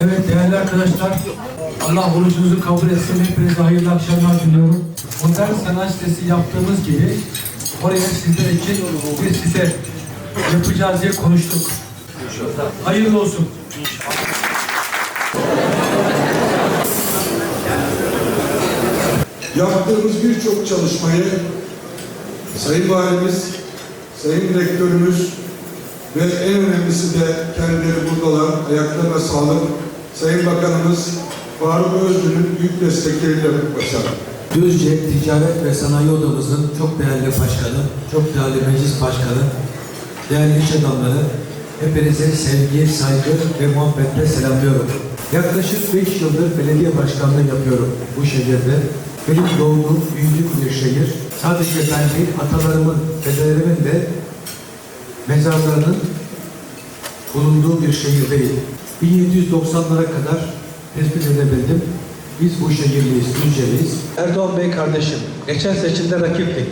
Evet değerli arkadaşlar, Allah orucunuzu kabul etsin. Hepinize hayırlı akşamlar diliyorum. Modern Sanat Sitesi yaptığımız gibi oraya sizler için bir site yapacağız diye konuştuk. Hayırlı olsun. Yaptığımız birçok çalışmayı Sayın Valimiz, Sayın Rektörümüz ve en önemlisi de kendileri buradalar, ayaklarına sağlık, Sayın Bakanımız Faruk Özgür'ün büyük destekleriyle başardık. Düzce Ticaret ve Sanayi Odamızın çok değerli başkanı, çok değerli meclis başkanı, değerli iş adamları, hepinize sevgi, saygı ve muhabbetle selamlıyorum. Yaklaşık 5 yıldır belediye başkanlığı yapıyorum bu şehirde. Benim doğduğum, büyüdüğüm bir şehir. Sadece ben değil, atalarımın, dedelerimin de mezarlarının bulunduğu bir şehir değil. 1790'lara kadar tespit edebildim. Biz bu şehirliyiz, Düzce'liyiz. Erdoğan Bey kardeşim, geçen seçimde rakiptik.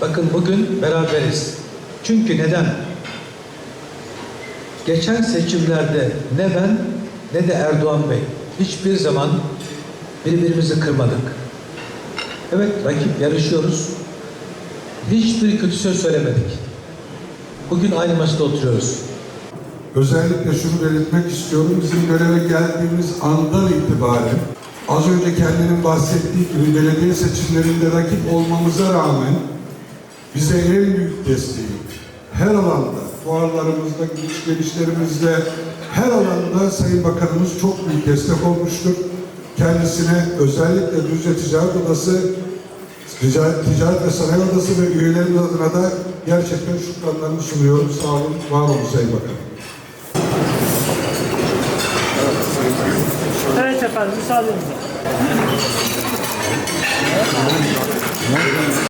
Bakın bugün beraberiz. Çünkü neden? Geçen seçimlerde ne ben ne de Erdoğan Bey hiçbir zaman birbirimizi kırmadık. Evet rakip yarışıyoruz. Hiçbir kötü söz söylemedik. Bugün aynı masada oturuyoruz. Özellikle şunu belirtmek istiyorum. Bizim göreve geldiğimiz andan itibaren az önce kendinin bahsettiği gibi belediye seçimlerinde rakip olmamıza rağmen bize en büyük desteği her alanda, fuarlarımızda, gidiş gelişlerimizde her alanda Sayın Bakanımız çok büyük destek olmuştur. Kendisine özellikle Düzce Ticaret Odası, Ticaret, Ticaret ve Sanayi Odası ve üyelerimiz adına da gerçekten şükranlarımı sunuyorum. Sağ olun, var olun Sayın Bakanım. Evet efendim müsaadenizle.